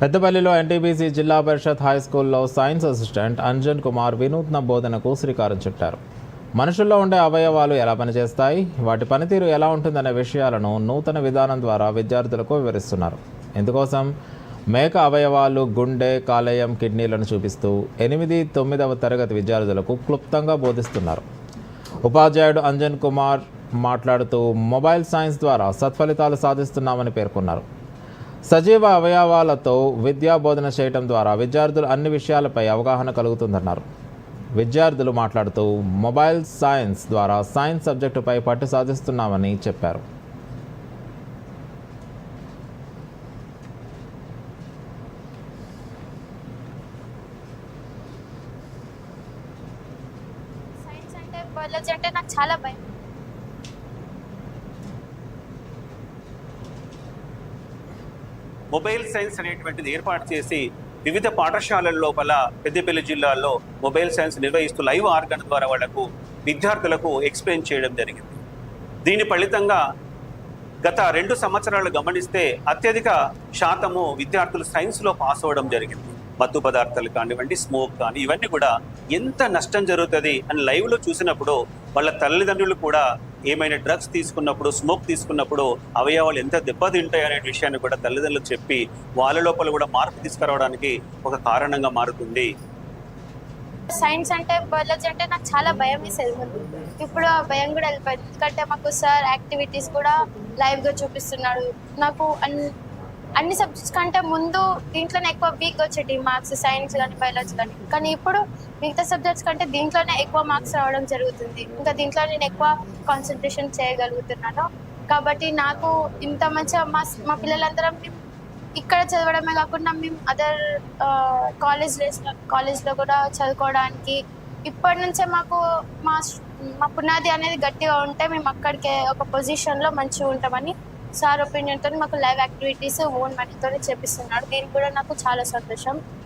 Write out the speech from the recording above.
పెద్దపల్లిలో ఎన్టీబీసీ జిల్లా పరిషత్ హై స్కూల్లో science assistant Anjan Kumar వినూత్న బోధనకు శ్రీకారం చుట్టారు. మనుషుల్లో ఉండే అవయవాలు ఎలా పనిచేస్తాయి? వాటి పనితీరు ఎలా ఉంటుందనే విషయాలను నూతన విధానం ద్వారా విద్యార్థులకు వివరిస్తున్నారు. ఇందుకోసం మేక అవయవాలు గుండె కాలేయం కిడ్నీలను చూపిస్తూ ఎనిమిది తొమ్మిదవ తరగతి విద్యార్థులకు క్లుప్తంగా బోధిస్తున్నారు. ఉపాధ్యాయుడు అంజన్ కుమార్ మాట్లాడుతూ మొబైల్ సైన్స్ ద్వారా సత్ఫలితాలు సాధిస్తున్నామని పేర్కొన్నారు. సజీవ అవయవాలతో విద్యా బోధన చేయటం ద్వారా విద్యార్థులు అన్ని విషయాలపై అవగాహన కలుగుతుందన్నారు. విద్యార్థులు మాట్లాడుతూ మొబైల్ సైన్స్ ద్వారా సైన్స్ సబ్జెక్టుపై పట్టు సాధిస్తున్నామని చెప్పారు. బయాలజీ అంటే నాకు చాలా భయం. మొబైల్ సైన్స్ అనేటువంటిది ఏర్పాటు చేసి వివిధ పాఠశాలల లోపల పెద్దపల్లి జిల్లాలో మొబైల్ సైన్స్ నిర్వహిస్తూ లైవ్ ఆర్గన్ ద్వారా వాళ్ళకు విద్యార్థులకు ఎక్స్ప్లెయిన్ చేయడం జరిగింది. దీని ఫలితంగా గత రెండు సంవత్సరాలు గమనిస్తే అత్యధిక శాతము విద్యార్థులు సైన్స్లో పాస్ అవ్వడం జరిగింది. మత్తు పదార్థాలు కానివ్వండి స్మోక్ కానీ ఇవన్నీ కూడా ఎంత నష్టం జరుగుతుంది అని లైవ్లో చూసినప్పుడు వాళ్ళ తల్లిదండ్రులు కూడా ఏమైనా డ్రగ్స్ తీసుకున్నప్పుడు స్మోక్ తీసుకున్నప్పుడు అవయవాలు ఎంత దెబ్బతింటాయి అనే విషయాన్ని కూడా తల్లిదండ్రులకు చెప్పి వాళ్ళ లోపల కూడా మార్పు తీసుకురావడానికి ఒక కారణంగా మారుతుంది. సైన్స్ అంటే బయాలజీ అంటే నాకు చాలా భయం వేసేది ముందు ఇప్పుడు ఆ భయం కూడా వెళ్ళిపోయింది. ఎందుకంటే మాకు సార్ యాక్టివిటీస్ కూడా లైవ్గా చూపిస్తున్నాడు. నాకు అండ్ అన్ని సబ్జెక్ట్స్ కంటే ముందు దీంట్లోనే ఎక్కువ వీక్ వచ్చేటి మార్క్స్ సైన్స్ కానీ బయాలజీ కానీ. కానీ ఇప్పుడు మిగతా సబ్జెక్ట్స్ కంటే దీంట్లోనే ఎక్కువ మార్క్స్ రావడం జరుగుతుంది. ఇంకా దీంట్లో నేను ఎక్కువ కాన్సన్ట్రేషన్ చేయగలుగుతున్నాను. కాబట్టి నాకు ఇంత మంచిగా మా మా పిల్లలందరం ఇక్కడ చదవడమే కాకుండా మేము అదర్ కాలేజ్ కాలేజ్లో కూడా చదువుకోవడానికి ఇప్పటి నుంచే మాకు మా మా పునాది అనేది గట్టిగా ఉంటే మేము అక్కడికే ఒక పొజిషన్లో మంచిగా ఉంటామని సార్ ఒపీనియన్తో మాకు లైవ్ యాక్టివిటీస్ ఓన్ మనీతో చేపిస్తున్నాడు. దీనికి కూడా నాకు చాలా సంతోషం.